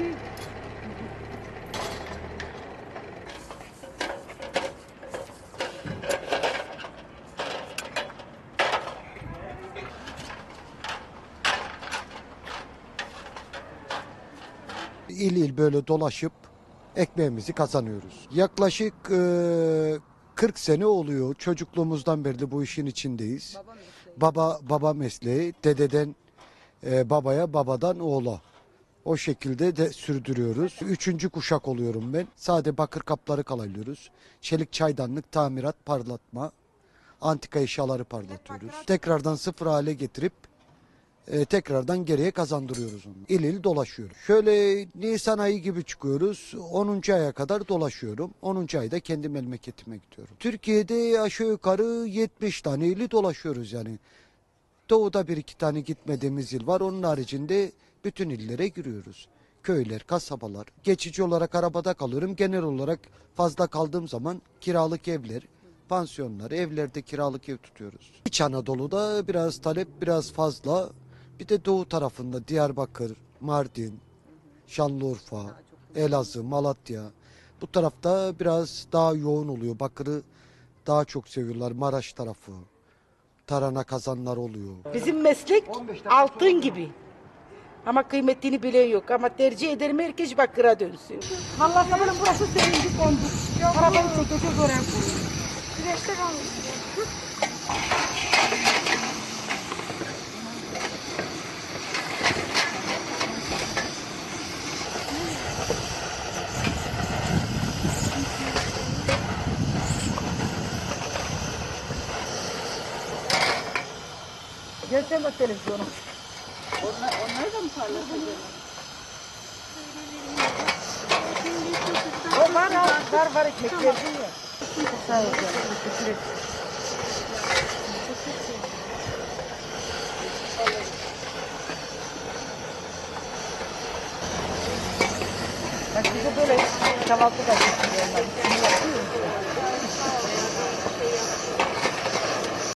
şey. İl il böyle dolaşıp ekmeğimizi kazanıyoruz. Yaklaşık e, 40 sene oluyor. Çocukluğumuzdan beri bu işin içindeyiz. Baba mesleği, baba, baba mesleği dededen e, babaya, babadan oğla. O şekilde de sürdürüyoruz. Üçüncü kuşak oluyorum ben. Sade bakır kapları kalalıyoruz. Çelik çaydanlık, tamirat, parlatma, antika eşyaları parlatıyoruz. Tekrardan sıfır hale getirip e, tekrardan geriye kazandırıyoruz onu. İl il dolaşıyoruz. Şöyle Nisan ayı gibi çıkıyoruz. 10. aya kadar dolaşıyorum. 10. ayda kendi memleketime gidiyorum. Türkiye'de aşağı yukarı 70 tane ili dolaşıyoruz yani. Doğuda bir iki tane gitmediğimiz il var. Onun haricinde bütün illere giriyoruz. Köyler, kasabalar. Geçici olarak arabada kalıyorum. Genel olarak fazla kaldığım zaman kiralık evler, pansiyonlar, evlerde kiralık ev tutuyoruz. İç Anadolu'da biraz talep biraz fazla. Bir de doğu tarafında Diyarbakır, Mardin, Şanlıurfa, Elazığ, Malatya. Bu tarafta biraz daha yoğun oluyor. Bakır'ı daha çok seviyorlar. Maraş tarafı. Tarana kazanlar oluyor. Bizim meslek altın gibi. Ama kıymetini bilen yok. Ama tercih ederim herkes bakıra dönsün. Vallahi böyle burası sevinci konduk. Arabayı çekeceğiz oraya. Güneşte kalmış. Gelsene bak televizyona. O var ha, var var ekmek verdin ya. Sağ ol canım. Teşekkür ederim. Bak bize böyle kahvaltı da getiriyorlar.